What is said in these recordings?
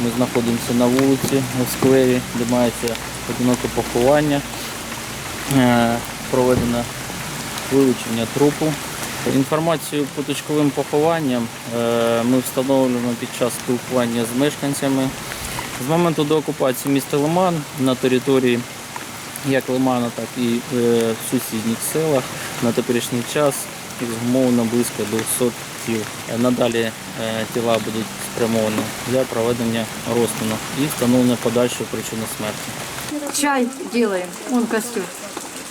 Ми знаходимося на вулиці у сквері, де мається одиноке поховання. Е, Проведено вилучення трупу. Інформацію по точковим похованням е, ми встановлюємо під час спілкування з мешканцями. З моменту деокупації міста Лиман на території як Лимана, так і е, в сусідніх селах на теперішній час згумовано близько 200 тіл. Е, Надалі е, тіла будуть спрямовані для проведення розтину і встановлення подальшої причини смерті. Чай делаем, он костер.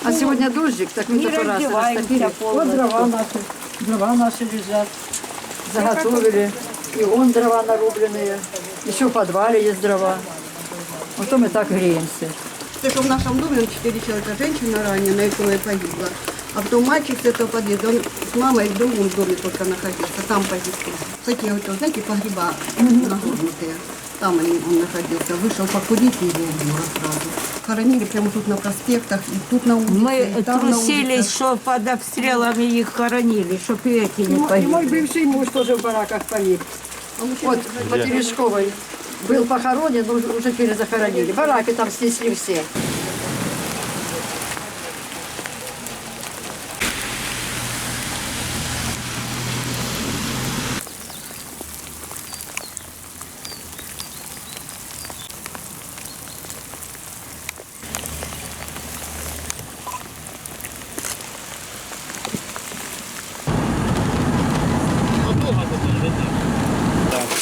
А сегодня дождик, так мы только раз растопили. Вот дрова наши, дрова наши лежат. Заготовили. И вон дрова нарубленные. Еще в подвале есть дрова. Вот то мы так греемся. Это что в нашем доме он четыре человека, женщина раненая, которая погибла. А потом мальчик с этого подъезда, он с мамой в другом доме только находился, там погиб. Такие вот, знаете, погреба нагорнутые. Там они- он находился. Вышел покурить и его убило сразу. Хоронили прямо тут на проспектах, и тут на улице, Мы и там трусились, что под обстрелами их хоронили, чтоб и эти не мой, и мой погибли. бывший муж тоже в бараках погиб. Вот по Терешковой был похоронен, но уже- уже перезахоронили. Бараки там снесли все.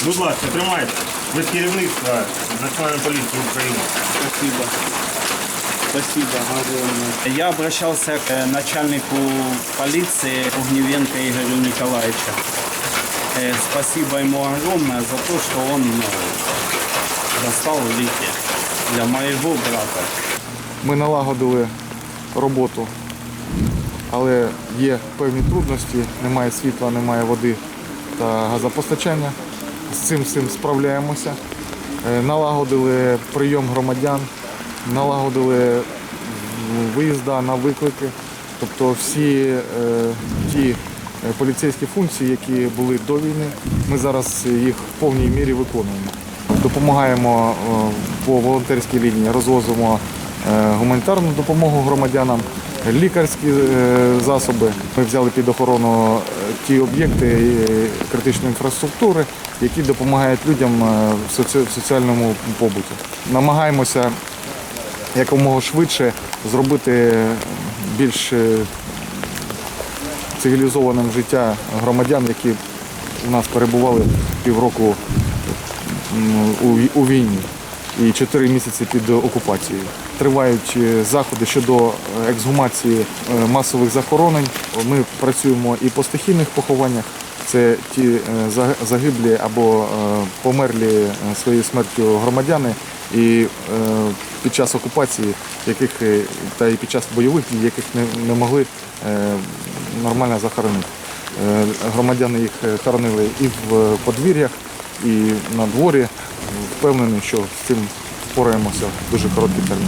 Будь ласка, тримайте. Ви з керівництва Національної поліції України. Спасибо. Спасибо огромное. Я обращался к начальнику полиции Огневенко Игорю Николаевичу. Э, Спасибо ему огромное за то, что он ну, достал улики для моего брата. Ми налагодили роботу, але є певні трудності, немає світла, немає води та газопостачання. З цим всім справляємося. Е, Налагодили прийом громадян, налагодили виїзда на виклики. Тобто всі е, ті е, поліцейські функції, які були до війни, ми зараз їх в повній мірі виконуємо. Допомагаємо по волонтерській лінії, розвозимо гуманітарну допомогу громадянам, лікарські е, засоби. Ми взяли під охорону е, ті об'єкти критичної інфраструктури, які допомагають людям е, в соціальному побуті. Намагаємося якомога швидше зробити більш цивілізованим життя громадян, які у нас перебували півроку у війні і чотири місяці під окупацією. Тривають е, заходи щодо е, ексгумації е, масових захоронень. Ми працюємо і по стихійних похованнях. Це ті загиблі або померлі своєю смертю громадяни, і під час окупації, яких та і під час бойових дій, яких не, могли нормально захоронити. Громадяни їх хоронили і в подвір'ях, і на дворі. Впевнений, що з цим впораємося в дуже короткий термін.